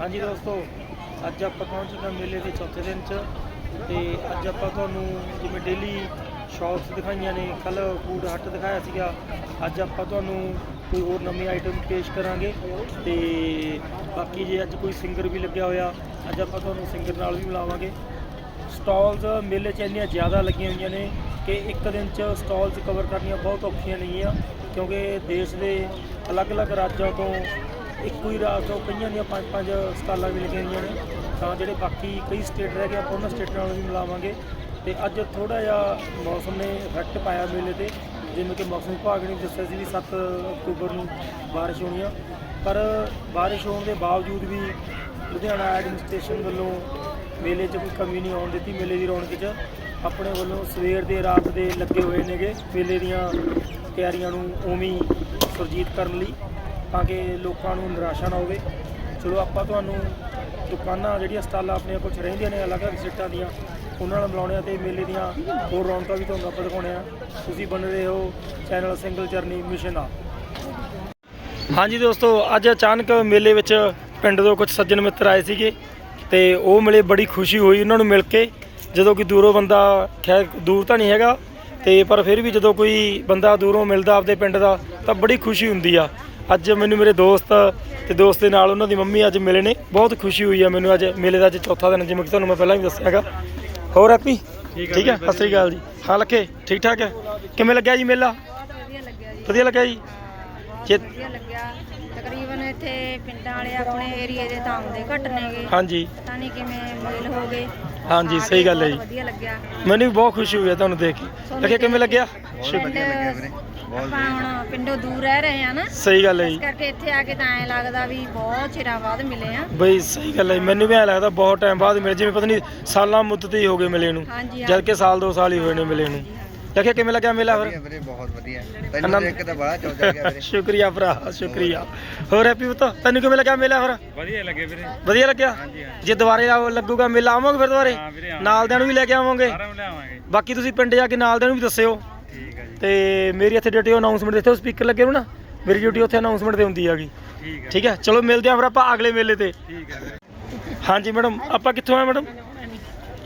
ਹਾਂਜੀ ਦੋਸਤੋ, ਅੱਜ ਆਪਾਂ ਪਹੁੰਚ ਚੁੱਕੇ ਹਾਂ ਮੇਲੇ ਦੇ ਚੌਥੇ ਦਿਨ 'ਚ ਤੇ ਅੱਜ ਆਪਾਂ ਤੁਹਾਨੂੰ ਜਿਵੇਂ ਡੇਲੀ ਸ਼ਾਪਸ ਦਿਖਾਈਆਂ ਨੇ ਕੱਲ ਫੂਡ ਹੱਟ ਦਿਖਾਇਆ ਸੀਗਾ। ਅੱਜ ਆਪਾਂ ਤੁਹਾਨੂੰ ਕੋਈ ਹੋਰ ਨਵੀਂ ਆਈਟਮ ਪੇਸ਼ ਕਰਾਂਗੇ ਤੇ ਬਾਕੀ ਜੇ ਅੱਜ ਕੋਈ ਸਿੰਗਰ ਵੀ ਲੱਗਿਆ ਹੋਇਆ, ਅੱਜ ਆਪਾਂ ਤੁਹਾਨੂੰ ਸਿੰਗਰ ਨਾਲ ਵੀ ਮਿਲਾਵਾਂਗੇ। ਸਟਾਲਸ ਮੇਲੇ 'ਚ ਇੰਨੀਆਂ ਜ਼ਿਆਦਾ ਲੱਗੀਆਂ ਹੋਈਆਂ ਨੇ ਕਿ ਇੱਕ ਦਿਨ 'ਚ ਸਟਾਲਸ ਕਵਰ ਕਰਨੀਆਂ ਬਹੁਤ ਔਖੀਆਂ ਨਹੀਂ ਆ ਕਿਉਂਕਿ ਦੇਸ਼ ਦੇ ਅਲੱਗ-ਅਲੱਗ ਰਾਜਾਂ ਤੋਂ ਇੱਕੋ ਹੀ ਰਾਜ ਤੋਂ ਕਈਆਂ ਦੀਆਂ ਪੰਜ ਪੰਜ ਸਕਾਲਾਂ ਵੀ ਲੱਗੀਆਂ ਹੋਈਆਂ ਨੇ। ਤਾਂ ਜਿਹੜੇ ਬਾਕੀ ਕਈ ਸਟੇਟ ਰਹਿ ਗਏ, ਆਪਾਂ ਉਹਨਾਂ ਸਟੇਟਾਂ ਨਾਲ ਵੀ ਮਿਲਾਵਾਂਗੇ। ਤੇ ਅੱਜ ਥੋੜਾ ਜਿਹਾ ਮੌਸਮ ਨੇ ਇਫੈਕਟ ਪਾਇਆ ਮੇਲੇ ਤੇ। ਜਿਵੇਂ ਕਿ ਮੌਸਮ ਵਿਭਾਗ ਨੇ ਦੱਸਿਆ ਸੀ ਵੀ 7 ਅਕਤੂਬਰ ਨੂੰ ਬਾਰਿਸ਼ ਹੋਣੀ ਆ। ਪਰ ਬਾਰਿਸ਼ ਹੋਣ ਦੇ ਬਾਵਜੂਦ ਵੀ ਲੁਧਿਆਣਾ ਐਡਮਿਨਿਸਟ੍ਰੇਸ਼ਨ ਵੱਲੋਂ ਮੇਲੇ 'ਚ ਕੋਈ ਕਮੀ ਨਹੀਂ ਆਉਣ ਦਿੱਤੀ, ਮੇਲੇ ਦੀ ਰੌਣਕ 'ਚ। ਆਪਣੇ ਵੱਲੋਂ ਸਵੇਰ ਦੇ, ਰਾਤ ਦੇ ਲੱਗੇ ਹੋਏ ਨੇਗੇ। ਮੇਲੇ ਦੀਆਂ ਤਿਆਰੀਆਂ ਨੂੰ ਉਵੇਂ ਸੁਰਜੀਤ ਕਰਨ ਲਈ। ਤਾਂ ਕਿ ਲੋਕਾਂ ਨੂੰ ਨਿਰਾਸ਼ਾ ਨਾ ਹੋਵੇ। ਚਲੋ, ਆਪਾਂ ਤੁਹਾਨੂੰ ਦੁਕਾਨਾਂ ਜਿਹੜੀਆਂ ਸਟਾਲਾਂ ਆਪਣੀਆਂ ਕੁਝ ਰਹਿੰਦੀਆਂ ਨੇ, ਅਲੱਗ-ਅਲੱਗ ਸੀਟਾਂ ਦੀਆਂ, ਉਹਨਾਂ ਨਾਲ ਮਿਲਾਉਣੇ ਆ ਤੇ ਮੇਲੇ ਦੀਆਂ ਹੋਰ ਰੌਣਕਾਂ ਵੀ ਤੁਹਾਨੂੰ ਆਪਾਂ ਦਿਖਾਉਣੇ ਆ ਤੁਸੀਂ ਬਣ ਰਹੇ ਹੋ ਚੈਨਲ ਸਿੰਗਲ ਜਰਨੀ ਮਿਸ਼ਨ ਆ। ਹਾਂਜੀ ਦੋਸਤੋ, ਅੱਜ ਅਚਾਨਕ ਮੇਲੇ ਵਿੱਚ ਪਿੰਡ ਤੋਂ ਕੁਝ ਸੱਜਣ ਮਿੱਤਰ ਆਏ ਸੀਗੇ ਤੇ ਉਹ ਮਿਲੇ ਬੜੀ ਖੁਸ਼ੀ ਹੋਈ ਉਹਨਾਂ ਨੂੰ ਮਿਲ ਕੇ। ਜਦੋਂ ਕਿ ਦੂਰੋਂ ਬੰਦਾ, ਖੈਰ ਦੂਰ ਤਾਂ ਨਹੀਂ ਹੈਗਾ, ਤੇ ਪਰ ਫਿਰ ਵੀ ਜਦੋਂ ਕੋਈ ਬੰਦਾ ਦੂਰੋਂ ਮਿਲਦਾ ਆਪਦੇ ਪਿੰਡ ਦਾ, ਤਾਂ ਬੜੀ ਖੁਸ਼ੀ ਹੁੰਦੀ ਆ। ਅੱਜ ਮੈਨੂੰ ਮੇਰੇ ਦੋਸਤ ਤੇ ਦੋਸਤ ਦੇ ਨਾਲ ਉਹਨਾਂ ਦੀ ਮੰਮੀ ਅੱਜ ਮਿਲੇ ਨੇ। ਬਹੁਤ ਖੁਸ਼ੀ ਹੋਈ ਆ ਮੈਨੂੰ ਅੱਜ ਮੇਲੇ ਦਾ ਅੱਜ ਚੌਥਾ ਦਿਨ ਜਿਵੇਂ ਕਿ ਤੁਹਾਨੂੰ ਮੈਂ ਪਹਿਲਾਂ ਵੀ ਦੱਸਿਆ ਹੈਗਾ। ਹੋਰ ਹੈਪੀ ਠੀਕ ਹੈ ਸਤਿ ਸ੍ਰੀ ਅਕਾਲ ਜੀ। ਹਾਂ ਲੱਖੇ ਠੀਕ ਠਾਕ ਹੈ ਕਿਵੇਂ ਲੱਗਿਆ ਜੀ ਮੇਲਾ? ਵਧੀਆ ਲੱਗਿਆ ਜੀ? ਵਧੀਆ ਲੱਗਿਆ। ਲੱਗਿਆ ਤਕਰੀਬਨ ਇੱਥੇ ਪਿੰਡਾਂ ਵਾਲੇ ਆਪਣੇ ਏਰੀਏ ਦੇ ਤਾਂ ਆਉਂਦੇ ਘੱਟ ਨੇਗੇ। ਹਾਂਜੀ। ਪਤਾ ਨਹੀਂ ਕਿਵੇਂ ਮੇਲ ਹੋ ਗਏ। ਹਾਂਜੀ ਸਹੀ ਗੱਲ ਹੈ ਜੀ। ਵਧੀਆ ਲੱਗਿਆ। ਮੈਨੂੰ ਵੀ ਬਹੁਤ ਖੁਸ਼ੀ ਹੋਈ ਤੁਹਾਨੂੰ ਦੇਖ ਕੇ। ਲੱਗੇ ਕਿਵੇਂ ਲੱਗਿਆ? ਪਿੰਡ ਆਪਾਂ ਹੁਣ ਪਿੰਡੋਂ ਦੂਰ ਰਹਿ ਰਹੇ ਆ ਨਾ ਸਹੀ ਗੱਲ ਹੈ ਇਸ ਜੀ। ਕਰਕੇ ਇੱਥੇ ਆ ਕੇ ਤਾਂ ਐ ਲੱਗਦਾ ਵੀ ਬਹੁਤ ਚਿਰਾਂ ਬਾਅਦ ਮਿਲੇ ਆ ਬਈ ਸਹੀ ਗੱਲ ਹੈ ਜੀ। ਮੈਨੂੰ ਵੀ ਐਂ ਲੱਗਦਾ ਬਹੁਤ ਟਾਈਮ ਬਾਅਦ ਮਿਲੇ ਜਿਵੇਂ ਪਤਾ ਨਹੀਂ ਸਾਲਾਂ ਮੁੱਦਤ ਹੀ ਹੋ ਗਏ ਮਿਲੇ ਨੂੰ ਹਾਂਜੀ ਜਦ ਕਿ ਸਾਲ ਦੋ ਸਾਲ ਹੀ ਹੋਏ ਨੇ ਮਿਲੇ ਨੂੰ। ਲੱਗੇ ਕਿਵੇਂ ਲੱਗਿਆ ਮੇਲਾ ਫਿਰ। ਵੀਰੇ ਬਹੁਤ ਵਧੀਆ। ਆਨੰਦ- ਤੈਨੂੰ ਦੇਖ ਕੇ ਤਾਂ ਬੜਾ ਚੌ ਚੜ ਗਿਆ ਵੀਰੇ। ਸ਼ੁਕਰੀਆ ਭਰਾ ਸ਼ੁਕਰੀਆ। ਹੋਰ ਹੈਪੀ ਪੁੱਤ ਤੈਨੂੰ ਕਿਵੇਂ ਲੱਗਿਆ ਮੇਲਾ ਫਿਰ? ਵਧੀਆ ਲੱਗੇ ਵੀਰੇ। ਵਧੀਆ ਲੱਗਿਆ? ਜੇ ਦੁਬਾਰੇ ਆਓ ਲੱਗੂਗਾ ਮੇਲਾ ਆਵਾਂਗੇ ਫਿਰ ਦੁਬਾਰੇ? ਹਾਂ ਵੀਰੇ, ਆਵਾਂਗੇ। ਨਾਲਦਿਆਂ ਨੂੰ ਵੀ ਲੈ ਕੇ ਆਵਾਂਗੇ। ਲਿਆਵਾਂਗੇ ਬਾਕੀ ਤੁਸੀਂ ਪਿੰਡ ਜਾ ਕੇ ਨਾਲਦਿਆਂ ਨੂੰ ਵੀ ਦੱਸਿਓ। ਤੇ ਮੇਰੀ ਇੱਥੇ ਡਿਊਟੀ ਅਨਾਉਂਸਮੈਂਟ ਦਿੱਤੇ ਸਪੀਕਰ ਲੱਗੇ ਨਾ ਮੇਰੀ ਡਿਊਟੀ ਉੱਥੇ ਅਨਾਉਂਸਮੈਂਟ ਤੇ ਹੁੰਦੀ ਹੈਗੀ। ਠੀਕ ਹੈ। ਠੀਕ ਹੈ? ਚਲੋ ਮਿਲਦੇ ਆਂ ਫਿਰ ਆਪਾਂ ਅਗਲੇ ਮੇਲੇ ਤੇ। ਠੀਕ ਹੈ। ਹਾਂਜੀ ਮੈਡਮ ਆਪਾਂ ਕਿੱਥੋਂ ਆਏ ਮੈਡਮ?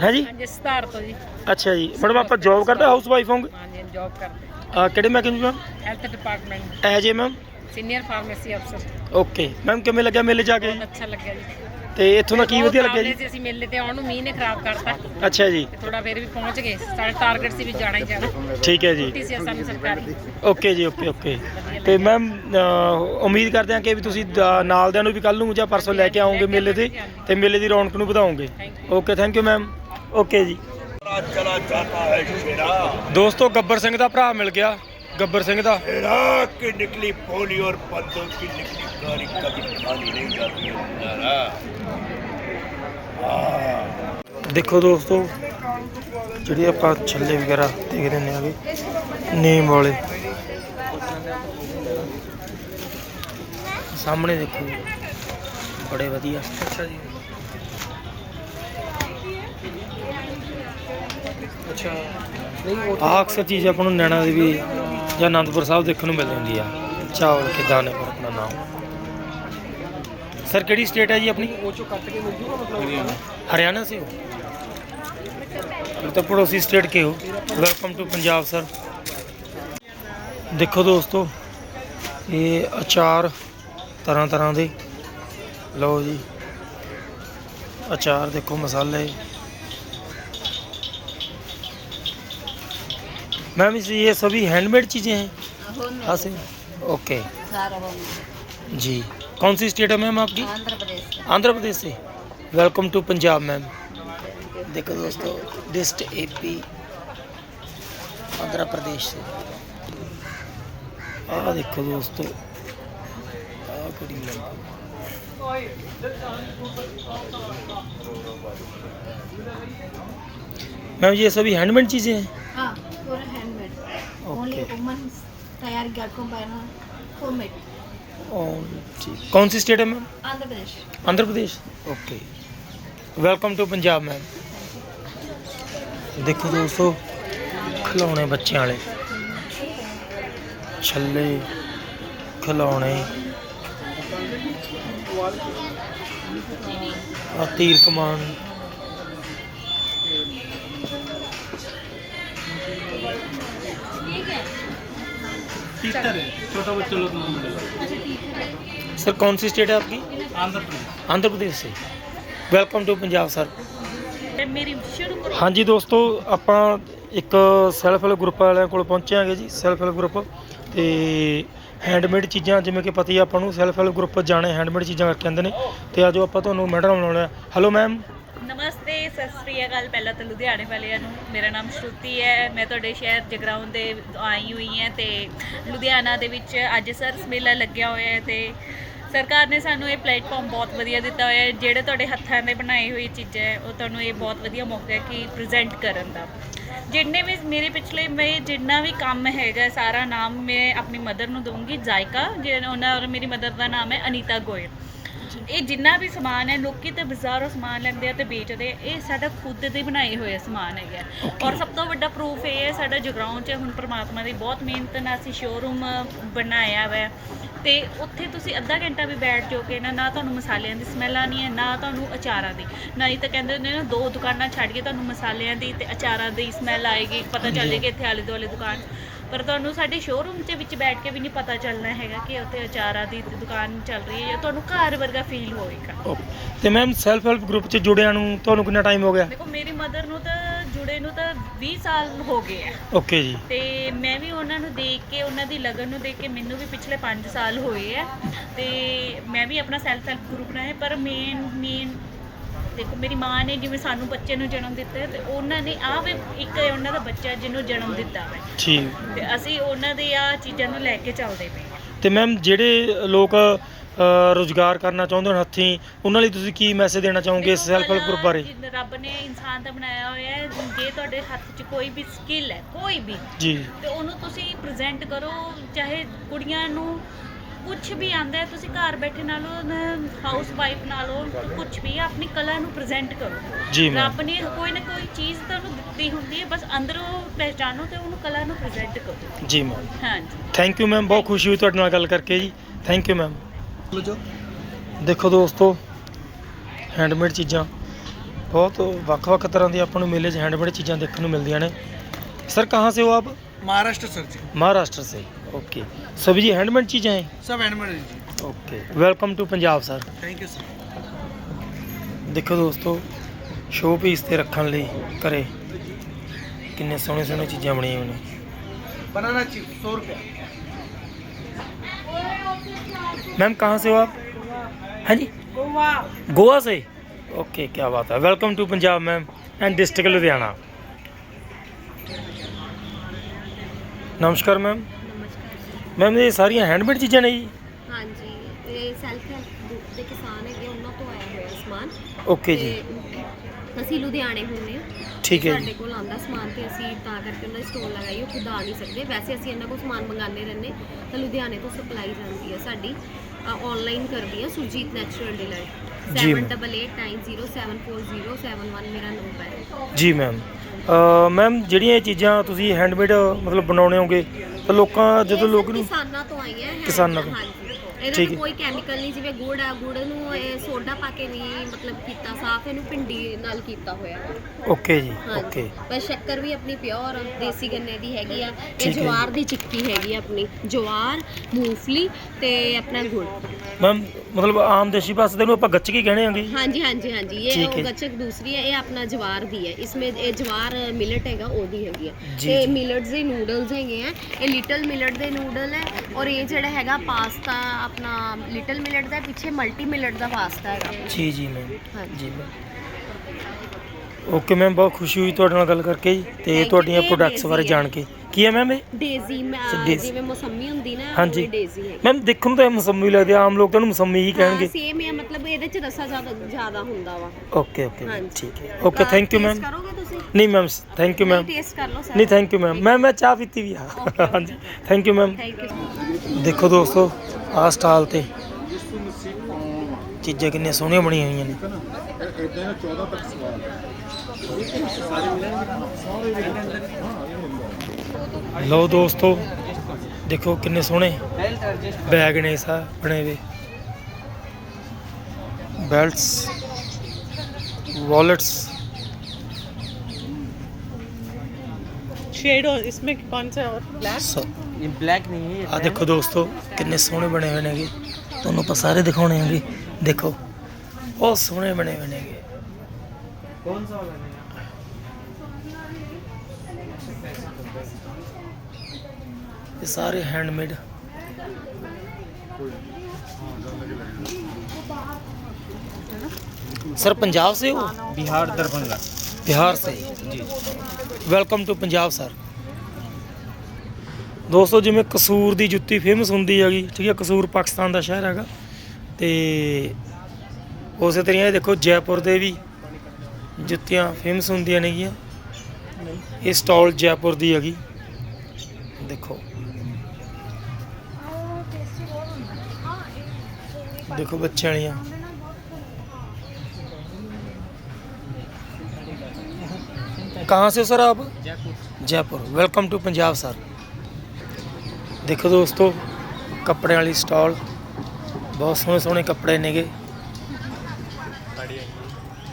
ਹੈ ਜੀ? ਹਾਂਜੀ ਸਤਾਰ ਤੋਂ ਜੀ। ਅੱਛਾ ਜੀ। ਮੈਡਮ ਆਪਾਂ ਜੌਬ ਕਰਦੇ ਹਾਊਸ ਵਾਈਫ ਹੋਗੇ ਹਾਂਜੀ ਜੌਬ ਕਰਦੇ। ਆ ਕਿਹੜੇ ਮਹਿਕਮੇ ਮੈਮ? ਹੈਲਥ ਡਿਪਾਰਟਮੈਂਟ ਐ ਜੇ ਮੈਮ? ਸੀਨੀਅਰ ਫਾਰਮੇਸੀ ਅਫਸਰ ਓਕੇ ਮੈਮ ਕਿਵੇਂ ਲੱਗਿਆ ਮੇਲੇ ਜਾ ਕੇ? ਜੀ? ਅੱਛਾ ਲੱਗਿਆ ਜੀ। ਤੇ ਇੱਥੋਂ ਦਾ ਕੀ ਵਧੀਆ ਲੱਗਿਆ ਜੀ? ਸੀ ਅਸੀਂ ਮੇਲੇ ਤੇ ਆਉਣ ਨੂੰ ਮੀਂਹ ਨੇ ਖਰਾਬ ਕਰਤਾ। ਅੱਛਾ ਜੀ। ਤੇ ਥੋੜਾ ਫੇਰ ਵੀ ਪਹੁੰਚ ਗਏ। ਸਾਡਾ ਟਾਰਗੇਟ ਸੀ ਵੀ ਜਾਣਾ ਹੀ ਜਾਣਾ। ਠੀਕ ਹੈ ਜੀ। ਛੁੱਟੀ ਸੀ ਸਾਨੂੰ ਸਰਕਾਰੀ। ਓਕੇ ਜੀ ਓਕੇ ਓਕੇ। ਤੇ ਮੈਮ ਉਮੀਦ ਕਰਦੇ ਹਾਂ ਕਿ ਵੀ ਤੁਸੀਂ ਨਾਲ ਦਿਆਂ ਨੂੰ ਵੀ ਕੱਲ ਨੂੰ ਜਾਂ ਪਰਸੋਂ ਲੈ ਕੇ ਆਓਗੇ ਮੇਲੇ ਤੇ ਤੇ ਮੇਲੇ ਦੀ ਰੌਣਕ ਨੂੰ ਵਧਾਓਗੇ। Okay thank you ma'am okay ਜੀ। ਦੋਸਤੋ ਗੱਬਰ ਸਿੰਘ ਦਾ ਭਰਾ ਮਿਲ ਗਿਆ। ਗੱਬਰ ਸਿੰਘ ਦਾ इराक की निकली पोली और पद्दों की निकली गाड़ी कभी खाली नहीं जाती है नारा ਦੇਖੋ ਦੋਸਤੋ ਜਿਹੜੇ ਆਪਾਂ ਛੱਲੇ ਵਗੈਰਾ ਦੇਖਦੇ ਨੇ ਆਗੇ ਨੇਮ ਵਾਲੇ ਸਾਹਮਣੇ ਦੇਖੋ ਬੜੇ ਵਧੀਆ ਅੱਛਾ ਜੀ ਅੱਛਾ ਆਹ ਅਕਸਰ ਚੀਜ਼ ਆਪਾਂ ਨੂੰ ਨੈਣਾ ਦੇਵੀ ਜਾਂ ਆਨੰਦਪੁਰ ਸਾਹਿਬ ਦੇਖਣ ਨੂੰ ਮਿਲ ਜਾਂਦੀ ਆ ਚਾਵਲ ਕਿਦਾਂ ਨੇ ਪਰ ਆਪਣਾ ਨਾਮ ਸਰ ਕਿਹੜੀ ਸਟੇਟ ਹੈ ਜੀ ਆਪਣੀ ਉਹ ਚੋਂ ਕੱਟ ਕੇ ਮਿਲ ਜੂਗਾ ਮਤਲਬ हरियाणा से हो फिर तो पड़ोसी स्टेट के हो वेलकम टू पंजाब सर ਦੇਖੋ ਦੋਸਤੋ ਇਹ ਅਚਾਰ ਤਰ੍ਹਾਂ ਤਰ੍ਹਾਂ ਦੇ ਲਓ ਜੀ ਅਚਾਰ ਦੇਖੋ ਮਸਾਲੇ मैम ये सभी हैंडमेड चीज़ें हैं? हाँ सर ओके जी। कौन सी स्टेट है मैम आपकी? आंध्र प्रदेश से। वेलकम टू पंजाब मैम देखो दोस्तों डिस्ट एपी आंध्र प्रदेश से। आ देखो दोस्तों। मैम। ये सभी हैंडमेड चीज़ें हैं? हाँ। ओनली ओके वुमन तैयार करको बना होममेड और ठीक कौन सी स्टेट है ma'am Andhra Pradesh Andhra Pradesh okay welcome to Punjab ma'am ਦੇਖੋ ਦੋਸਤੋ ਖਿਲੌਣੇ ਬੱਚਿਆਂ ਵਾਲੇ ਛੱਲੇ ਖਿਲੌਣੇ ਆ ਤੀਰ ਕਮਾਨ टीचर है छोटा बच्चा लोग नाम मिलेगा सर कौन सी स्टेट है आपकी आंध्र प्रदेश आंध्र प्रदेश से ਵੈਲਕਮ ਟੂ ਪੰਜਾਬ ਸਰ ਮੇਰੀ ਸ਼ੁਰੂ ਕਰੋ ਹਾਂਜੀ ਦੋਸਤੋ ਆਪਾਂ ਇੱਕ ਸੈਲਫ ਹੈਲਪ ਗਰੁੱਪ ਵਾਲਿਆਂ ਕੋਲ ਪਹੁੰਚੇ ਆਂਗੇ ਜੀ ਸੈਲਫ ਹੈਲਪ ਗਰੁੱਪ ਤੇ ਹੈਂਡਮੇਡ ਚੀਜ਼ਾਂ ਜਿਵੇਂ ਕਿ ਪਤਾ ਹੀ ਆ ਆਪਾਂ ਨੂੰ ਸੈਲਫ ਹੈਲਪ ਗਰੁੱਪ ਜਾਣੇ ਹੈਂਡਮੇਡ ਚੀਜ਼ਾਂ ਕਹਿੰਦੇ ਨੇ ਤੇ ਆਜੋ ਆਪਾਂ ਤੁਹਾਨੂੰ ਮੈਡਮ ਮਿਲਾਉਣਾ ਹੈਲੋ ਮੈਮ ਨਮਸਤੇ ਸਤਿ ਸ੍ਰੀ ਅਕਾਲ ਪਹਿਲਾਂ ਤਾਂ ਲੁਧਿਆਣੇ ਵਾਲਿਆਂ ਨੂੰ। ਮੇਰਾ ਨਾਮ ਸ਼ਰੂਤੀ ਹੈ। ਮੈਂ ਤੁਹਾਡੇ ਸ਼ਹਿਰ ਜਗਰਾਉਂ ਦੇ ਆਈ ਹੋਈ ਹਾਂ ਤੇ ਲੁਧਿਆਣਾ ਦੇ ਵਿੱਚ ਅੱਜ ਸਰਸ ਮੇਲਾ ਲੱਗਿਆ ਹੋਇਆ ਹੈ ਤੇ ਸਰਕਾਰ ਨੇ ਸਾਨੂੰ ਇਹ ਪਲੇਟਫਾਰਮ ਬਹੁਤ ਵਧੀਆ ਦਿੱਤਾ ਹੋਇਆ ਹੈ। ਜਿਹੜੇ ਤੁਹਾਡੇ ਹੱਥਾਂ ਦੇ ਬਣਾਈ ਹੋਈ ਚੀਜ਼ਾਂ ਹੈ, ਉਹ ਤੁਹਾਨੂੰ ਇਹ ਬਹੁਤ ਵਧੀਆ ਮੌਕਾ ਹੈ ਕਿ ਪ੍ਰੈਜ਼ੈਂਟ ਕਰਨ ਦਾ। ਜਿੰਨੇ ਵੀ ਮੇਰੇ ਪਿਛਲੇ ਮੈਂ ਜਿੰਨਾ ਵੀ ਕੰਮ ਹੈਗਾ, ਸਾਰਾ ਨਾਮ ਮੈਂ ਆਪਣੀ ਮਦਰ ਨੂੰ ਦਊਂਗੀ, ਜਾਇਕਾ, ਜਿਹਨਾਂ ਉਹਨਾਂ ਔਰ ਮੇਰੀ ਮਦਰ ਦਾ ਨਾਮ ਹੈ ਅਨੀਤਾ ਗੋਇਲ। ਇਹ ਜਿੰਨਾ ਵੀ ਸਮਾਨ ਹੈ ਲੋਕੀ ਤੇ ਬਾਜ਼ਾਰੋਂ ਸਮਾਨ ਲੈਂਦੇ ਆ ਤੇ ਵੇਚਦੇ ਆ। ਇਹ ਸਾਡਾ ਖੁਦ ਦੇ ਬਣਾਏ ਹੋਏ ਸਮਾਨ ਹੈਗਾ ਔਰ ਸਭ ਤੋਂ ਵੱਡਾ ਪ੍ਰੂਫ ਇਹ ਹੈ ਸਾਡਾ ਜਗਰਾਉਂ 'ਚ ਹੁਣ ਪ੍ਰਮਾਤਮਾ ਦੀ ਬਹੁਤ ਮਿਹਨਤ ਨਾਲ ਅਸੀਂ ਸ਼ੋਰੂਮ ਬਣਾਇਆ ਵਾ। ਤੇ ਉੱਥੇ ਤੁਸੀਂ ਅੱਧਾ ਘੰਟਾ ਵੀ ਬੈਠ ਜਾਓਗੇ ਨਾ ਨਾ ਤੁਹਾਨੂੰ ਮਸਾਲਿਆਂ ਦੀ ਸਮੈਲ ਆਣੀ ਹੈ ਨਾ ਤੁਹਾਨੂੰ ਅਚਾਰਾਂ ਦੀ। ਨਾ ਹੀ ਤਾਂ ਕਹਿੰਦੇ ਹੁੰਦੇ ਨੇ ਦੋ ਦੁਕਾਨਾਂ ਛੱਡ ਕੇ ਤੁਹਾਨੂੰ ਮਸਾਲਿਆਂ ਦੀ ਤੇ ਅਚਾਰਾਂ ਦੀ ਸਮੈਲ ਆਏਗੀ। ਪਤਾ ਚੱਲ ਜਾਏਗਾ ਇੱਥੇ ਆਲੇ ਦੁਆਲੇ ਦੁਕਾਨ। ਪਰ ਤੁਹਾਨੂੰ ਸਾਡੇ ਸ਼ੋਰੂਮ ਦੇ ਵਿੱਚ ਬੈਠ ਕੇ ਵੀ ਨਹੀਂ ਪਤਾ ਚੱਲਣਾ ਹੈਗਾ ਕਿ ਉੱਥੇ ਅਚਾਰਾਂ ਦੀ ਦੁਕਾਨ ਚੱਲ ਰਹੀ ਹੈ ਜਾਂ ਤੁਹਾਨੂੰ ਘਰ ਵਰਗਾ ਫੀਲ ਹੋਏਗਾ। ਤੇ ਮੈਮ ਸੈਲਫ ਹੈਲਪ ਗਰੁੱਪ 'ਚ ਜੁੜਿਆਂ ਨੂੰ ਤੁਹਾਨੂੰ ਕਿੰਨਾ ਟਾਈਮ ਹੋ ਗਿਆ? ਦੇਖੋ ਮੇਰੀ ਮਦਰ ਨੂੰ ਤਾਂ ਜੁੜੇ ਨੂੰ ਤਾਂ 20 ਸਾਲ ਹੋ ਗਏ ਆ। ਓਕੇ ਜੀ। ਤੇ ਮੈਂ ਵੀ ਉਹਨਾਂ ਨੂੰ ਦੇਖ ਕੇ ਉਹਨਾਂ ਦੀ ਲਗਨ ਨੂੰ ਦੇਖ ਕੇ ਮੈਨੂੰ ਵੀ ਪਿਛਲੇ 5 ਸਾਲ ਹੋਏ ਆ। ਤੇ ਮੈਂ ਵੀ ਆਪਣਾ ਸੈਲਫ ਹੈਲਪ ਗਰੁੱਪ ਬਣਾਇਆ ਪਰ ਮੇਨ ਮੇਨ ਦੇਖੋ ਮੇਰੀ ਮਾਂ ਨੇ ਜਿਵੇਂ ਸਾਨੂੰ ਬੱਚੇ ਨੂੰ ਜਨਮ ਦਿੱਤਾ ਹੈ ਤੇ ਉਹਨਾਂ ਨੇ ਆਹ ਵੀ ਇੱਕ ਉਹਨਾਂ ਦਾ ਬੱਚਾ ਜਿਹਨੂੰ ਜਨਮ ਦਿੱਤਾ ਹੈ ਠੀਕ। ਤੇ ਅਸੀਂ ਉਹਨਾਂ ਦੇ ਆ ਚੀਜ਼ਾਂ ਨੂੰ ਲੈ ਕੇ ਚੱਲਦੇ ਪਏ ਹਾਂ। ਤੇ ਮੈਮ ਜਿਹੜੇ ਲੋਕ ਰੋਜ਼ਗਾਰ ਕਰਨਾ ਚਾਹੁੰਦੇ ਹਨ ਹੱਥੀਂ ਉਹਨਾਂ ਲਈ ਤੁਸੀਂ ਕੀ ਮੈਸੇਜ ਦੇਣਾ ਚਾਹੋਗੇ ਦੇਖੋ ਸੈਲਫ ਹੈਲਪ ਕਲਾ ਗਰੁੱਪ ਬਾਰੇ? ਜਿੱਦਾਂ ਰੱਬ ਨੇ ਇਨਸਾਨ ਦਾ ਬਣਾਇਆ ਹੋਇਆ ਹੈ ਜੇ ਤੁਹਾਡੇ ਹੱਥ 'ਚ ਕੋਈ ਵੀ ਸਕਿੱਲ ਹੈ ਕੋਈ ਵੀ ਜੀ। ਤੇ ਉਹਨੂੰ ਤੁਸੀਂ ਪ੍ਰੈਜ਼ੈਂਟ ਕਰੋ ਚਾਹੇ ਕੁੜੀਆਂ ਨੂੰ ਕੁਝ ਵੀ ਆਂਦਾ ਹੈ ਤੁਸੀਂ ਘਰ ਬੈਠੇ ਨਾਲੋਂ ਹਾਊਸ ਵਾਈਫ ਨਾਲੋਂ ਕੁਝ ਵੀ ਆਪਣੀ ਕਲਾ ਨੂੰ ਪ੍ਰੈਜ਼ੈਂਟ ਕਰੋ ਜੀ ਮੈਮ ਰੱਬ ਨੇ ਕੋਈ ਨਾ ਕੋਈ ਚੀਜ਼ ਤੁਹਾਨੂੰ ਦਿੱਤੀ ਹੁੰਦੀ ਹੈ ਬਸ ਅੰਦਰੋਂ ਪਹਿਚਾਨੋ ਤੇ ਉਹਨੂੰ ਕਲਾ ਨੂੰ ਪ੍ਰੈਜ਼ੈਂਟ ਕਰੋ ਜੀ ਮੈਮ ਹਾਂਜੀ ਥੈਂਕ ਯੂ ਮੈਮ ਬਹੁਤ ਖੁਸ਼ੀ ਹੋਈ ਤੁਹਾਡੇ ਨਾਲ ਗੱਲ ਕਰਕੇ ਜੀ ਥੈਂਕ ਯੂ ਮੈਮ ਦੇਖੋ ਦੋਸਤੋ ਹੈਂਡਮੇਡ ਚੀਜ਼ਾਂ ਬਹੁਤ ਵੱਖ-ਵੱਖ ਤਰ੍ਹਾਂ ਦੀਆਂ ਆਪਾਂ ਨੂੰ ਮੇਲੇ 'ਚ ਹੈਂਡਮੇਡ ਚੀਜ਼ਾਂ ਦੇਖਣ ਨੂੰ ਮਿਲਦੀਆਂ ਨੇ सर कहाँ से हो आप महाराष्ट्र सर जी महाराष्ट्र से ओके सभी जी हैंडमेड चीज़ें हैं सब animal ji okay welcome to Punjab sir thank you sir ਦੇਖੋ ਦੋਸਤੋ ਸ਼ੋਅ ਪੀਸ ਤੇ ਰੱਖਣ ਲਈ ਘਰੇ ਕਿੰਨੇ ਸੋਹਣੇ ਸੋਹਣੇ ਚੀਜ਼ਾਂ ਬਣੀਆਂ ਹੋਈਆਂ ਨੇ बनाना चिप सौ रुपया मैम कहाँ से हो आप हाँ जी गोवा गोवा से ओके क्या बात है welcome to Punjab ma'am and district Ludhiana नमस्कार मैम ਮੈਮ ਇਹ ਸਾਰੀਆਂ ਹੈਂਡਮੇਡ ਚੀਜ਼ਾਂ ਨੇ ਜੀ। ਹਾਂਜੀ ਇਹ ਸੈਲਫ ਹੈਲਪ ਗਰੁੱਪ ਦੇ ਕਿਸਾਨ ਹੈਗੇ ਉਹਨਾਂ ਤੋਂ ਆਇਆ ਹੋਇਆ ਸਮਾਨ। ਓਕੇ ਜੀ। ਤੇ ਅਸੀਂ ਲੁਧਿਆਣੇ ਹੁੰਦੇ ਹਾਂ। ਠੀਕ ਹੈ ਸਾਡੇ ਜੀ ਕੋਲ ਆਂਦਾ ਸਮਾਨ ਤੇ ਅਸੀਂ ਤਾਂ ਕਰਕੇ ਉਹਨਾਂ ਦੀ ਸਟੋਰ ਲਗਾਈ ਉਹ ਖੁਦ ਆ ਨਹੀਂ ਸਕਦੇ। ਵੈਸੇ ਅਸੀਂ ਇਹਨਾਂ ਕੋਲ ਸਮਾਨ ਮੰਗਾਉਂਦੇ ਰਹਿੰਦੇ ਤਾਂ ਲੁਧਿਆਣੇ ਤੋਂ ਸਪਲਾਈ ਜਾਂਦੀ ਹੈ ਸਾਡੀ। ਆਨਲਾਈਨ ਕਰਦੀ ਹੈ ਸੁਰਜੀਤ ਨੈਚੁਰਲ ਜੀ ਮੈਮ। 7890740741 ਮੇਰਾ ਨੰਬਰ ਹੈ। ਜੀ ਮੈਮ ਮੈਮ ਜਿਹੜੀਆਂ ਇਹ ਚੀਜ਼ਾਂ ਤੁਸੀਂ ਹੈਂਡਮੇਡ ਮਤਲਬ ਬਣਾਉਣੇ ਹੋਗੇ ਤਾਂ ਲੋਕਾਂ ਜਦੋਂ ਲੋਕ ਨੂੰ ਕਿਸਾਨਾਂ ਤੋਂ ਆਈਆਂ ਹੈ ਕਿਸਾਨਾਂ ਤੋਂ। ਹਾਂਜੀ ਠੀਕ ਹੈ। ਕੋਈ ਕੈਮੀਕਲ ਨਹੀਂ ਜਿਵੇਂ ਗੁੜ ਆ ਗੁੜ ਨੂੰ ਇਹ ਸੋਡਾ ਪਾ ਕੇ ਨਹੀਂ ਮਤਲਬ ਕੀਤਾ ਸਾਫ਼ ਇਹਨੂੰ ਪਿੰਡੀ ਨਾਲ ਕੀਤਾ ਹੋਇਆ। ਹੈ ਓਕੇ ਜੀ ਹਾਂਜੀ। ਓਕੇ। ਪਰ ਸ਼ੱਕਰ ਵੀ ਆਪਣੀ ਪਿਓਰ ਦੇਸੀ ਗੰਨੇ ਦੀ ਹੈਗੀ ਆ ਠੀਕ ਹੈ ਇਹ। ਜਵਾਰ ਦੀ ਚਿੱਕੀ ਹੈਗੀ ਆ ਆਪਣੀ। ਜਵਾਰ ਮੂੰਗਫਲੀ ਤੇ ਆਪਣਾ ਗੁੜ। ਮੈਮ ਮਤਲਬ ਆਮ ਦੇਸੀ ਭਾਸ਼ਾ ਦੇ ਨੂੰ ਆਪਾਂ ਗੱਚਕ ਹੀ ਕਹਿੰਦੇ ਆਂਗੇ ਹਾਂਜੀ ਹਾਂਜੀ ਹਾਂਜੀ ਇਹ ਠੀਕ ਹੈ। ਉਹ ਗੱਚਕ ਦੂਸਰੀ ਹੈ ਇਹ ਆਪਣਾ ਜਵਾਰ ਦੀ ਹੈ ਇਸਮੇ ਇਹ ਜਵਾਰ ਮਿਲਟ ਹੈਗਾ ਉਹਦੀ ਹੈਗੀ ਆ। ਜੀ, ਤੇ ਜੀ। ਮਿਲਟਸ ਦੇ ਨੂਡਲਸ ਹੈਗੇ ਆ। ਇਹ ਲਿਟਲ ਮਿਲਟ ਦੇ ਨੂਡਲ ਹੈ ਔਰ ਇਹ ਜਿਹੜਾ ਹੈਗਾ ਪਾਸਤਾ ਆਪਣਾ ਲਿਟਲ ਮਿਲਟ ਦਾ ਪਿੱਛੇ ਮਲਟੀ ਮਿਲਟ ਦਾ ਪਾਸਤਾ ਹੈਗਾ। ਜੀ ਜੀ ਮੈਮ ਜੀ ਮੈਮ ਓਕੇ ਮੈਮ ਬਹੁਤ ਖੁਸ਼ੀ ਹੋਈ ਤੁਹਾਡੇ ਨਾਲ ਗੱਲ ਕਰਕੇ ਜੀ ਤੇ ਤੁਹਾਡੀਆਂ ਪ੍ਰੋਡਕਟਸ ਬਾਰੇ ਜਾਣ ਕੇ। ਕੀ ਹੈ ਮੈਮ ਇਹ? ਡੇਜ਼ੀ ਮੈਂ। ਜਿਵੇਂ ਮੌਸਮੀ ਹੁੰਦੀ ਨਾ ਹਾਂਜੀ। ਡੇਜ਼ੀ ਹੈ ਮੈਮ ਦੇਖਣ ਤਾਂ ਇਹ ਮੌਸਮੀ ਲੱਗਦੀ ਆ ਆਮ ਲੋਕ ਤਾਂ ਮੌਸਮੀ ਹੀ ਕਹਿਣਗੇ। ਸੇਮ ਹੈ ਮਤਲਬ ਇਹਦੇ ਚ ਰਸਾ ਜ਼ਿਆਦਾ ਜ਼ਿਆਦਾ ਹੁੰਦਾ ਵਾ। Okay okay. ਠੀਕ ਹੈ। ਓਕੇ ਥੈਂਕ ਯੂ ਮੈਮ ਕਰੋਗੇ ਤੁਸੀਂ? ਨਹੀਂ ma'am thank you ma'am taste ਕਰ ਲਓ ਸਰ। ਨਹੀਂ ਥੈਂਕ ਯੂ ਮੈਮ ਮੈਂ ਮੈਂ ਚਾਹ ਪੀਤੀ ਵੀ ਆ। ਹਾਂਜੀ। Thank you ma'am thank you ਦੇਖੋ ਦੋਸਤੋ ਆਹ ਸਟਾਲ ਤੇ ਚੀਜ਼ਾਂ ਕਿੰਨੀਆਂ ਸੋਹਣੀਆਂ ਬਣੀਆਂ ਹੋਈਆਂ ਨੇ ਲਓ ਦੋਸਤੋ ਦੇਖੋ ਕਿੰਨੇ ਸੋਹਣੇ ਬੈਗ ਨੇ ਸਾ ਬਣੇ ਵੇ ਬੈਲਟਸ वॉलेट्स शेड और इसमें कौन सा और ब्लैक ये ब्लैक नहीं है ਆ ਦੇਖੋ ਦੋਸਤੋ ਕਿੰਨੇ ਸੋਹਣੇ ਬਣੇ ਹੋਏ ਨੇਗੇ ਤੁਹਾਨੂੰ ਆਪਾਂ ਸਾਰੇ ਦਿਖਾਉਣੇ ਹੈਗੇ ਦੇਖੋ ਬਹੁਤ ਸੋਹਣੇ ਬਣੇ ਹੋਏ ਨੇਗੇ कौन सा वाला है ਇਹ ਸਾਰੇ हैंडमेड सर पंजाब से हो बिहार दरभंगा बिहार से जी ਵੈਲਕਮ ਟੂ ਪੰਜਾਬ ਸਰ ਦੋਸਤੋ ਜਿਵੇਂ ਕਸੂਰ ਦੀ ਜੁੱਤੀ ਫੇਮਸ ਹੁੰਦੀ ਹੈਗੀ ਠੀਕ ਹੈ ਕਸੂਰ ਪਾਕਿਸਤਾਨ ਦਾ ਸ਼ਹਿਰ ਹੈਗਾ ਤੇ ਉਸੇ ਤਰ੍ਹਾਂ ਇਹ ਦੇਖੋ ਜੈਪੁਰ ਦੇ ਵੀ ਜੁੱਤੀਆਂ ਫੇਮਸ ਹੁੰਦੀਆਂ ਨੇਗੀਆਂ ਇਹ ਸਟਾਲ ਜੈਪੁਰ ਦੀ ਹੈਗੀ ਦੇਖੋ ਦੇਖੋ ਬੱਚਿਆਂ ਵਾਲੀਆਂ कहाँ से हो सर आप Jaipur welcome to Punjab sir ਦੇਖੋ ਦੋਸਤੋ ਕੱਪੜੇ ਵਾਲੀ ਸਟਾਲ ਬਹੁਤ ਸੋਹਣੇ ਸੋਹਣੇ ਕੱਪੜੇ ਨੇਗੇ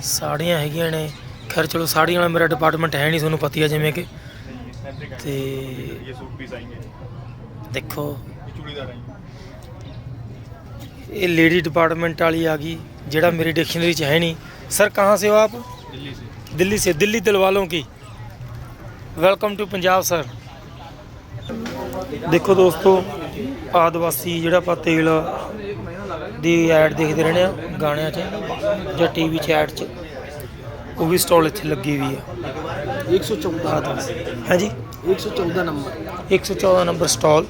ਸਾੜੀਆਂ ਹੈਗੀਆਂ ਨੇ ਖੈਰ ਚਲੋ ਸਾੜੀਆਂ ਵਾਲਾ ਮੇਰਾ ਡਿਪਾਰਟਮੈਂਟ ਹੈ ਨਹੀਂ ਤੁਹਾਨੂੰ ਪਤਾ ਹੀ ਹੈ ਜਿਵੇਂ ਕਿ ਤੇ ਦੇਖੋ ਇਹ ਲੇਡੀ ਡਿਪਾਰਟਮੈਂਟ ਵਾਲੀ ਆ ਗਈ ਜਿਹੜਾ ਮੇਰੀ ਡਿਕਸ਼ਨਰੀ 'ਚ ਹੈ ਨਹੀਂ ਸਰ ਕਹਾਂ से हो आप दिल्ली से दिल्ली दिल वालों की ਵੈਲਕਮ ਟੂ ਪੰਜਾਬ ਸਰ ਦੇਖੋ ਦੋਸਤੋ ਆਦਿਵਾਸੀ ਜਿਹੜਾ ਆਪਾਂ ਤੇਲ ਦੀ ਐਡ ਦੇਖਦੇ ਰਹਿੰਦੇ ਆ ਗਾਣਿਆਂ 'ਚ ਜਾਂ ਟੀਵੀ 'ਚ ਐਡ 'ਚ ਉਹ ਵੀ ਸਟਾਲ ਇੱਥੇ ਲੱਗੀ ਹੋਈ ਆ एक सौ चौदह ਆਦਿਵਾਸੀ ਹਾਂਜੀ एक सौ चौदह नंबर 114 नंबर स्टॉल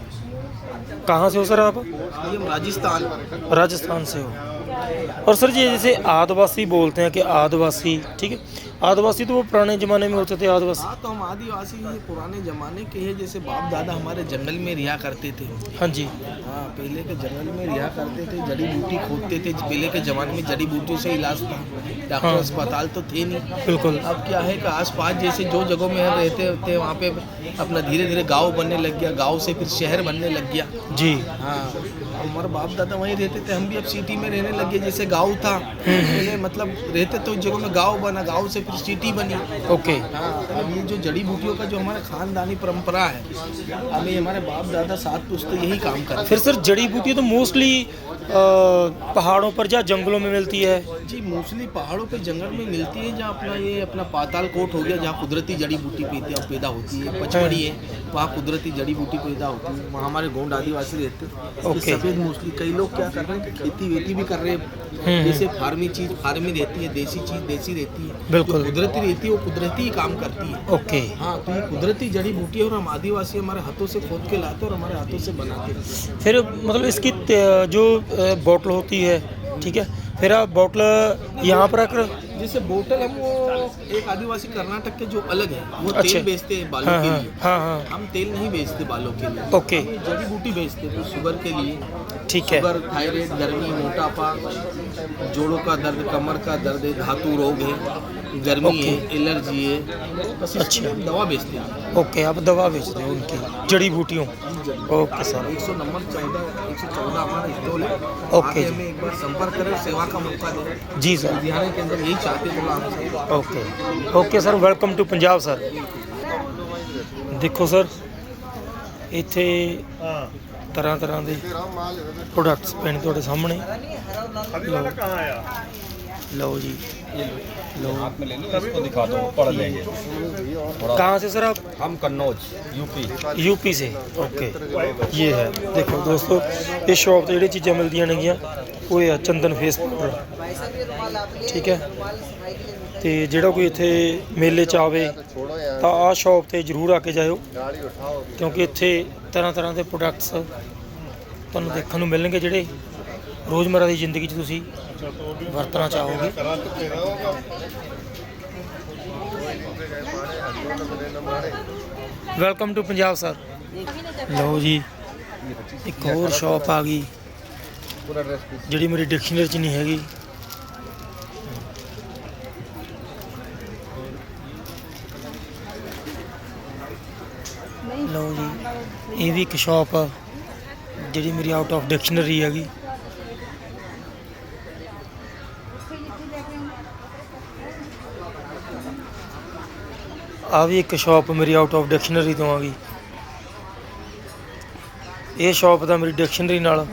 कहाँ से हो सर आप ये हम राजस्थान राजस्थान से हो और सर जी जैसे आदिवासी बोलते हैं कि आदिवासी ठीक है आदिवासी तो वो पुराने ज़माने में होते थे आदिवासी। हाँ तो हम आदिवासी ये पुराने जमाने के हैं जैसे बाप दादा हमारे जंगल में रिहा करते थे। हाँ जी। हाँ पहले के जंगल में रिहा करते थे जड़ी बूटी खोदते थे पहले के जमाने में जड़ी बूटियों से इलाज था। डॉक्टर हाँ। अस्पताल तो थे नहीं। बिल्कुल। अब क्या है कि आस पास जैसे जो जगहों में रहते थे वहाँ पे अपना धीरे धीरे गाँव बनने लग गया गाँव से फिर शहर बनने लग गया। जी। हाँ हमारे बाप दादा वहीं रहते थे हम भी अब सिटी में रहने लगे जैसे गाँव था पहले मतलब रहते तो जगह में गाँव बना गाँव से फिर सिटी बनी। ओके। हाँ अब ये जो जड़ी बूटियों का जो हमारा खानदानी परंपरा है ये हमारे बाप दादा सात पुश्ते यही काम करते फिर सर जड़ी बूटी तो मोस्टली पहाड़ों पर या जंगलों में मिलती है? जी मोस्टली पहाड़ों पे जंगल में मिलती है जहाँ अपना ये अपना पाताल कोट हो गया जहाँ कुदरती जड़ी बूटी पैदा पैदा होती है पचमढ़ी है वहाँ कुदरती जड़ी बूटी पैदा होती है वहाँ हमारे गोंड आदिवासी ये ओके। सफ़ेद मोस्टली कई लोग क्या कर रहे हैं खेती वेती भी कर रहे हम्म। हैं जैसे फार्मी चीज़ फार्मी रहती है देसी चीज़ देसी रहती है। बिल्कुल। कुदरती रहती है वो कुदरती ही काम करती है। ओके हाँ तो ये कुदरती जड़ी बूटी है और हम आदिवासी हमारे हाथों से खोद के लाते और हमारे हाथों से बनाते फिर मतलब इसकी जो बोटल होती है ठीक है? फिर आप बोटल यहाँ पर रख जैसे बोटल हम वो एक आदिवासी कर्नाटक के जो अलग है वो अच्छा। तेल बेचते हैं बालों हाँ के हाँ लिए हाँ हाँ हम तेल नहीं बेचते बालों के लिए ओके हम ये जड़ी बूटी बेचते हैं तो शुगर के लिए ठीक है। शुगर थायराइड गर्मी मोटापा जोड़ों का दर्द कमर का दर्द धातु रोग है गर्मी okay. है एलर्जी है तो अच्छा। दवा बेचते हैं ओके आप दवा बेचते हो उनकी। जड़ी बूटियों। Okay sir. एक सौ नंबर चौदह एक सौ चौदह हमारा स्टॉल है। ओके हमें एक बार संपर्क करें सेवा का मौका दें। जी सर। लुधियाना के अंदर यही चाहते हैं okay. Okay sir welcome to Punjab sir देखो सर इतने हाँ। ਤਰ੍ਹਾਂ ਤਰ੍ਹਾਂ ਦੇ ਪ੍ਰੋਡਕਟਸ ਪਏ ਨੇ ਤੁਹਾਡੇ ਸਾਹਮਣੇ ਲਓ ਲਓ ਜੀ ਲਓ इसको दिखाता हूँ पढ़ लेंगे कहाँ से सर आप हम कन्नौज यूपी यूपी से ओके ये है ਦੇਖੋ ਦੋਸਤੋ ਇਹ ਸ਼ਾਪ ਤੇ ਜਿਹੜੀ ਚੀਜ਼ਾਂ ਮਿਲਦੀਆਂ ਨੇਗੀਆਂ ਉਹ ਇਹ ਆ ਚੰਦਨ ਫੇਸ ਪਾਊਡਰ ਠੀਕ ਹੈ ਤੇ ਜਿਹੜਾ ਕੋਈ ਇੱਥੇ ਮੇਲੇ ਚ ਆਵੇ, ਤਾਂ ਆਹ ਸ਼ਾਪ ਤੇ ਜਰੂਰ ਆ ਕੇ ਜਾਇਓ। ਕਿਉਂਕਿ ਇੱਥੇ ਤਰ੍ਹਾਂ ਤਰ੍ਹਾਂ ਦੇ ਪ੍ਰੋਡਕਟਸ ਤੁਹਾਨੂੰ ਦੇਖਣ ਨੂੰ ਮਿਲਣਗੇ ਜਿਹੜੇ ਰੋਜ਼ਮਰਾ ਦੀ ਜ਼ਿੰਦਗੀ 'ਚ ਤੁਸੀਂ ਵਰਤਣਾ ਚਾਹੋਗੇ। ਵੈਲਕਮ ਟੂ ਪੰਜਾਬ ਸਰ ਲਓ ਜੀ, ਇੱਕ ਹੋਰ ਸ਼ਾਪ ਆ ਗਈ। ਜਿਹੜੀ ਮੇਰੀ ਡਿਕਸ਼ਨਰੀ 'ਚ ਨਹੀਂ ਹੈਗੀ ਲਓ ਜੀ ਇਹ ਵੀ ਇੱਕ ਸ਼ਾਪ ਆ ਜਿਹੜੀ ਮੇਰੀ ਆਊਟ ਆਫ ਡਿਕਸ਼ਨਰੀ ਹੈਗੀ ਆ ਵੀ ਇੱਕ ਸ਼ਾਪ ਮੇਰੀ ਆਊਟ ਆਫ ਡਿਕਸ਼ਨਰੀ ਤੋਂ ਆ ਗਈ ਇਹ ਸ਼ਾਪ ਦਾ ਮੇਰੀ ਡਿਕਸ਼ਨਰੀ ਨਾਲ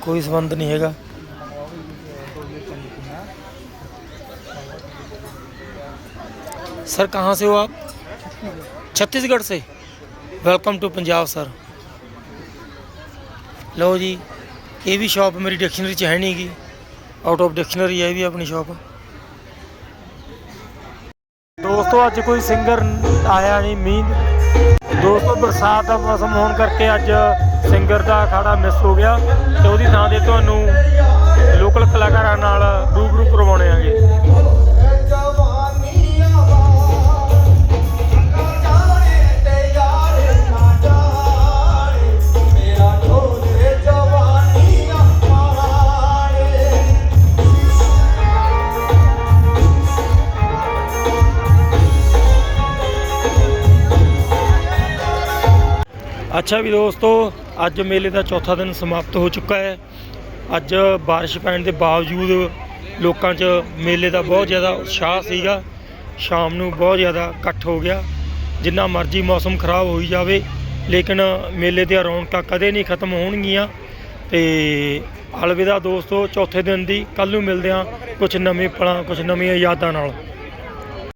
ਕੋਈ ਸੰਬੰਧ ਨਹੀਂ ਹੈਗਾ सर कहाँ से हो आप छत्तीसगढ़ से ਵੈਲਕਮ ਟੂ ਪੰਜਾਬ, ਸਰ। ਲਓ ਜੀ, ਇਹ ਵੀ ਸ਼ਾਪ ਮੇਰੀ ਡਿਕਸ਼ਨਰੀ ਚ ਹੈ ਨਹੀਂ ਨਹੀਂਗੀ ਆਊਟ ਆਫ ਡਿਕਸ਼ਨਰੀ ਹੈ ਇਹ ਵੀ ਆਪਣੀ ਸ਼ਾਪ। ਦੋਸਤੋ, ਅੱਜ ਕੋਈ ਸਿੰਗਰ ਆਇਆ ਨਹੀਂ ਮੀਂਹ। ਦੋਸਤੋ, ਬਰਸਾਤ ਦਾ ਮੌਸਮ ਹੋਣ ਕਰਕੇ ਅੱਜ ਸਿੰਗਰ ਦਾ ਖਾੜਾ ਮਿਸ ਹੋ ਗਿਆ ਤੇ ਉਹਦੀ ਥਾਂ ਤੇ ਤੁਹਾਨੂੰ ਲੋਕਲ ਕਲਾਕਾਰਾਂ ਨਾਲ ਰੂਬਰੂ ਕਰਵਾਉਣੇ ਆਗੇ। ਅੱਛਾ ਵੀ ਦੋਸਤੋ, ਅੱਜ ਮੇਲੇ ਦਾ ਚੌਥਾ ਦਿਨ ਸਮਾਪਤ ਹੋ ਚੁੱਕਾ ਹੈ। ਅੱਜ ਬਾਰਿਸ਼ ਪੈਣ ਦੇ ਬਾਵਜੂਦ ਲੋਕਾਂ 'ਚ ਮੇਲੇ ਦਾ ਬਹੁਤ ਜ਼ਿਆਦਾ ਉਤਸ਼ਾਹ ਸੀਗਾ। ਸ਼ਾਮ ਨੂੰ ਬਹੁਤ ਜ਼ਿਆਦਾ ਇਕੱਠ ਹੋ ਗਿਆ। ਜਿੰਨਾ ਮਰਜ਼ੀ ਮੌਸਮ ਖਰਾਬ ਹੋਈ ਜਾਵੇ, ਲੇਕਿਨ ਮੇਲੇ ਦੀਆਂ ਰੌਣਕਾਂ ਕਦੇ ਨਹੀਂ ਖਤਮ ਹੋਣਗੀਆਂ। ਤੇ ਅਲਵਿਦਾ ਦੋਸਤੋ, ਚੌਥੇ ਦਿਨ ਦੀ ਕੱਲ ਨੂੰ ਮਿਲਦੇ ਹਾਂ ਕੁਝ ਨਵੇਂ ਪਲਾਂ ਕੁਝ ਨਵੀਆਂ ਯਾਦਾਂ ਨਾਲ।